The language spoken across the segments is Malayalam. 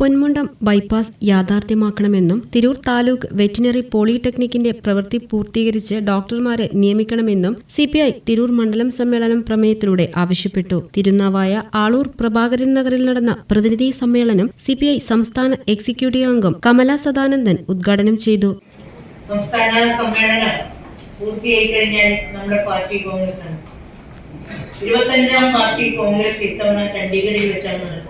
Ponmundam bypass യാഥാർത്ഥ്യമാക്കണമെന്നും Tirur taluk veterinary പോളിടെക്നിക്കിന്റെ പ്രവൃത്തി പൂർത്തീകരിച്ച് ഡോക്ടർമാരെ നിയമിക്കണമെന്നും സിപിഐ തിരൂർ മണ്ഡലം സമ്മേളനം പ്രമേയത്തിലൂടെ ആവശ്യപ്പെട്ടു. തിരുനാവായ ആളൂർ പ്രഭാകരൻ നഗറിൽ നടന്ന പ്രതിനിധി സമ്മേളനം സിപിഐ സംസ്ഥാന എക്സിക്യൂട്ടീവ് അംഗം കമല സദാനന്ദൻ ഉദ്ഘാടനം ചെയ്തു. സംസ്ഥാന സമ്മേളനം പൂർത്തിയായി കഴിഞ്ഞാൽ നമ്മുടെ പാർട്ടി കോൺഗ്രസ് ആണ് ഇരുപത്തഞ്ചാം പാർട്ടി കോൺഗ്രസ് ഇത്തവണ ചണ്ഡീഗഡിൽ വെച്ചാണ് നടക്കുന്നത്.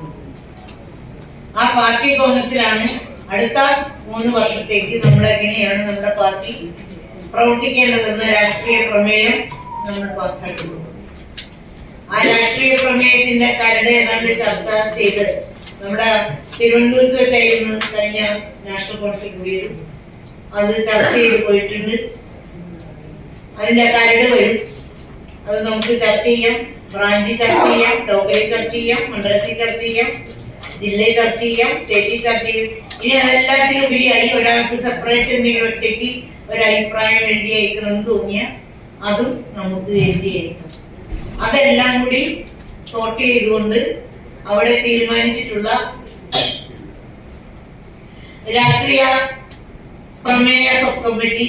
ആ പാർട്ടി കോൺഗ്രസിലാണ് അടുത്ത മൂന്ന് വർഷത്തേക്ക് നമ്മൾ എങ്ങനെയാണ് നമ്മുടെ പാർട്ടി പ്രവർത്തിക്കേണ്ടതെന്ന രാഷ്ട്രീയ പ്രമേയം നമ്മൾ പാസ്സാക്കി ആ രാഷ്ട്രീയ പ്രമേയത്തിന്റെ കരട് ഏതാണ്ട് ചർച്ച ചെയ്ത് നമ്മുടെ തിരുവനന്തപുരത്ത് വെച്ചായിരുന്നു കഴിഞ്ഞ നാഷണൽ കൗൺസിൽ കൂടിയത്. അത് ചർച്ച ചെയ്ത് പോയിട്ടുണ്ട്. അതിന്റെ കരട് വരും. അത് നമുക്ക് ചർച്ച ചെയ്യാം. ബ്രാഞ്ചിൽ ചർച്ച ചെയ്യാം. ലോക്കലിൽ ചർച്ച ചെയ്യാം. മണ്ഡലത്തിൽ ചർച്ച ചെയ്യാം. ജില്ലയിൽ ചർച്ച ചെയ്യാം സ്റ്റേറ്റിൽ ചർച്ച ചെയ്യും. ഇനി അതെല്ലാത്തിനും ഉപരിയായി ഒരാൾക്ക് സെപ്പറേറ്റ് എന്തെങ്കിലും ഒറ്റയ്ക്ക് ഒരു അഭിപ്രായം എഴുതി അയക്കണം എന്ന് തോന്നിയാൽ അതും നമുക്ക് എഴുതി അയക്കാം. അതെല്ലാം കൂടി സോർട്ട് ചെയ്തുകൊണ്ട് അവിടെ തീരുമാനിച്ചിട്ടുള്ള രാഷ്ട്രീയ പ്രമേയ സബ് കമ്മിറ്റി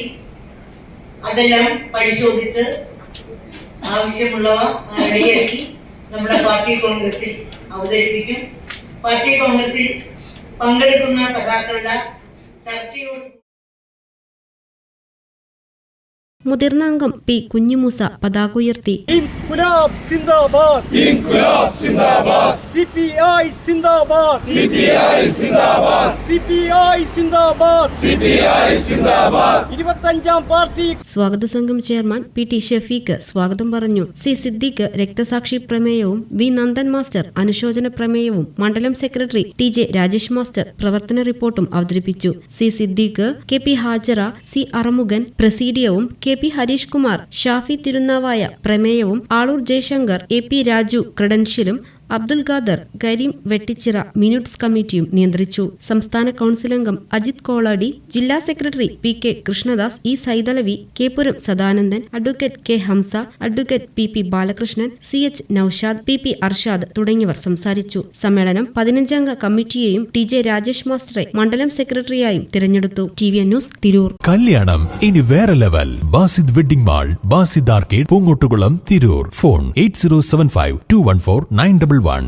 അതെല്ലാം പരിശോധിച്ച് ആവശ്യമുള്ളവ റെഡിയാക്കി നമ്മുടെ പാർട്ടി കോൺഗ്രസിൽ അവതരിപ്പിക്കും. പാർട്ടി കോൺഗ്രസിൽ പങ്കെടുക്കുന്ന സഖാക്കളുടെ ചർച്ചയോട് മുതിർന്ന അംഗം പി കുഞ്ഞിമൂസ പതാക ഉയർത്തി. ഇൻകുലാബ് സിന്ദാബാദ്. ഇൻകുലാബ് സിന്ദാബാദ്. സിപിഐ സിന്ദാബാദ് സിപിഐ സിന്ദാബാദ് സിപിഐ സിന്ദാബാദ് സിപിഐ സിന്ദാബാദ് ഇരുപത്തഞ്ചാം പാർട്ടി സ്വാഗത സംഘം ചെയർമാൻ പി ടി ഷഫീഖ് സ്വാഗതം പറഞ്ഞു. സി സിദ്ദിഖ് രക്തസാക്ഷി പ്രമേയവും വി നന്ദൻ മാസ്റ്റർ അനുശോചന പ്രമേയവും മണ്ഡലം secretary T J Rajesh master പ്രവർത്തന റിപ്പോർട്ടും അവതരിപ്പിച്ചു. C Siddique K P Hajara C Arumukhan പ്രസീഡിയവും K P Harish Kumar Shafi Thirunavaya പ്രമേയവും ആളൂർ ജയശങ്കർ എ പി രാജു ക്രെഡൻഷ്യലും അബ്ദുൽ ഖാദർ കരീം വെട്ടിച്ചിറ മിനിറ്റ്സ് കമ്മിറ്റിയും നിയന്ത്രിച്ചു. സംസ്ഥാന കൗൺസിൽ അംഗം അജിത് കോളാടി ജില്ലാ secretary P K Krishnadas E Saithalavi K Puram Sadanandan advocate K Hamsa advocate P P Balakrishnan C H Naushad P P Arshad തുടങ്ങിയവർ സംസാരിച്ചു. സമ്മേളനം പതിനഞ്ചംഗ കമ്മിറ്റിയെയും ടി ജെ രാജേഷ് മാസ്റ്ററെ മണ്ഡലം സെക്രട്ടറിയായും തിരഞ്ഞെടുത്തു. T V news Tirur. കല്യാണം ഇനി വേറെ level. Basid wedding mall Basid arcade Poongottukulam Tirur. Phone eight zero seven five two one four nine double one